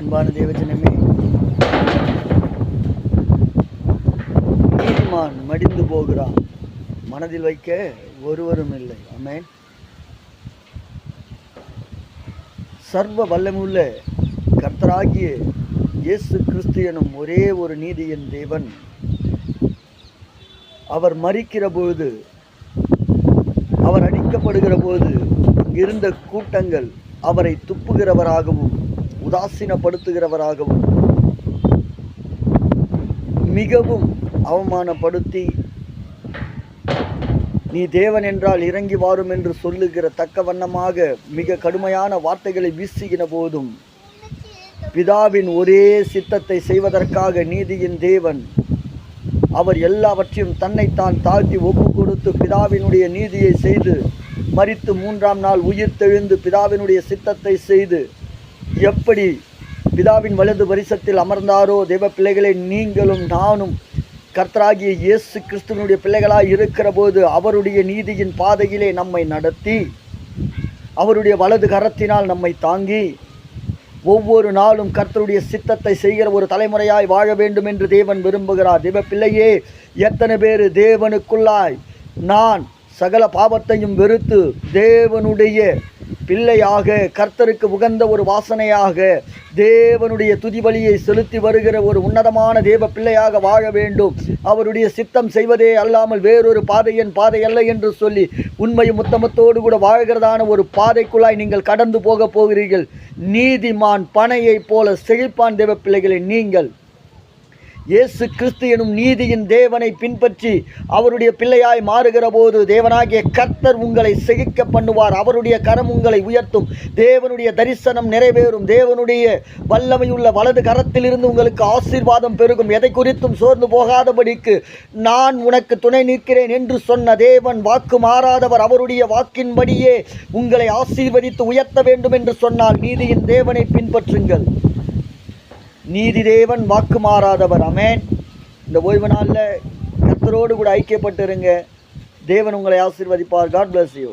அன்பான தேவஜனமே நீதிமான் மடிந்து போகிறான். மனதில் வைக்க ஒருவரும் இல்லை. அமேன் சர்வ வல்லமுள்ள கர்த்தராகிய இயேசு கிறிஸ்து எனும் ஒரே ஒரு நீதியின் தேவன். அவர் மறிக்கிற பொழுது அவர் அடிக்கப்படுகிற போது இருந்த கூட்டங்கள் அவரை துப்புகிறவராகவும் உதாசீனப்படுத்துகிறவராகவும் மிகவும் அவமானப்படுத்தி நீ தேவன் என்றால் இறங்கி வாரும் என்று சொல்லுகிற தக்க வண்ணமாக மிக கடுமையான வார்த்தைகளை வீசுகிற போதும் பிதாவின் ஒரே சித்தத்தை செய்வதற்காக நீதியின் தேவன் அவர் எல்லாவற்றையும் தன்னைத்தான் தாழ்த்தி ஒப்பு கொடுத்து பிதாவினுடைய நீதியை செய்து மறித்து மூன்றாம் நாள் உயிர் தெழுந்து பிதாவினுடைய சித்தத்தை செய்து எப்படி பிதாவின் வலது பரிசத்தில் அமர்ந்தாரோ தெய்வ பிள்ளைகளை நீங்களும் நானும் கர்த்தராகிய இயேசு கிறிஸ்துவனுடைய பிள்ளைகளாய் இருக்கிற போது அவருடைய நீதியின் பாதையிலே நம்மை நடத்தி அவருடைய வலது கரத்தினால் நம்மை தாங்கி ஒவ்வொரு நாளும் கர்த்தருடைய சித்தத்தை செய்கிற ஒரு தலைமுறையாய் வாழ வேண்டும் என்று தேவன் விரும்புகிறார். தெய்வ பிள்ளையே எத்தனை பேர் தேவனுக்குள்ளாய் நான் சகல பாவத்தையும் வெறுத்து தேவனுடைய பிள்ளையாக கர்த்தருக்கு உகந்த ஒரு வாசனையாக தேவனுடைய துதிபலியை செலுத்தி வருகிற ஒரு உன்னதமான தேவ பிள்ளையாக வாழ வேண்டும். அவருடைய சித்தம் செய்வதே அல்லாமல் வேறொரு பாதையின் பாதை அல்ல என்று சொல்லி உண்மையும் முத்தமத்தோடு கூட வாழ்கிறதான ஒரு பாதைக்குள்ளாய் நீங்கள் கடந்து போக போகிறீர்கள். நீதிமான் பனையைப் போல செழிப்பான் தேவ பிள்ளைகளை நீங்கள். இயேசு கிறிஸ்து எனும் நீதியின் தேவனை பின்பற்றி அவருடைய பிள்ளையாய் மாறுகிற போது தேவனாகிய கர்த்தர் உங்களை செகிக்க பண்ணுவார். அவருடைய கரம் உங்களை உயர்த்தும். தேவனுடைய தரிசனம் நிறைவேறும். தேவனுடைய வல்லமையுள்ள வலது கரத்திலிருந்து உங்களுக்கு ஆசீர்வாதம் பெருகும். எதை குறித்தும் சோர்ந்து போகாதபடிக்கு நான் உனக்கு துணை நிற்கிறேன் என்று சொன்ன தேவன் வாக்கு மாறாதவர். அவருடைய வாக்கின்படியே உங்களை ஆசீர்வதித்து உயர்த்த வேண்டும் என்று சொன்னால் நீதியின் தேவனை பின்பற்றுங்கள். நீதி தேவன் வாக்கு மாறாதவர் அமேன் இந்த ஓய்வு நாளில் கத்தரோடு கூட ஐக்கியப்பட்டு இருங்க தேவன் உங்களை ஆசீர்வதிப்பார். God bless you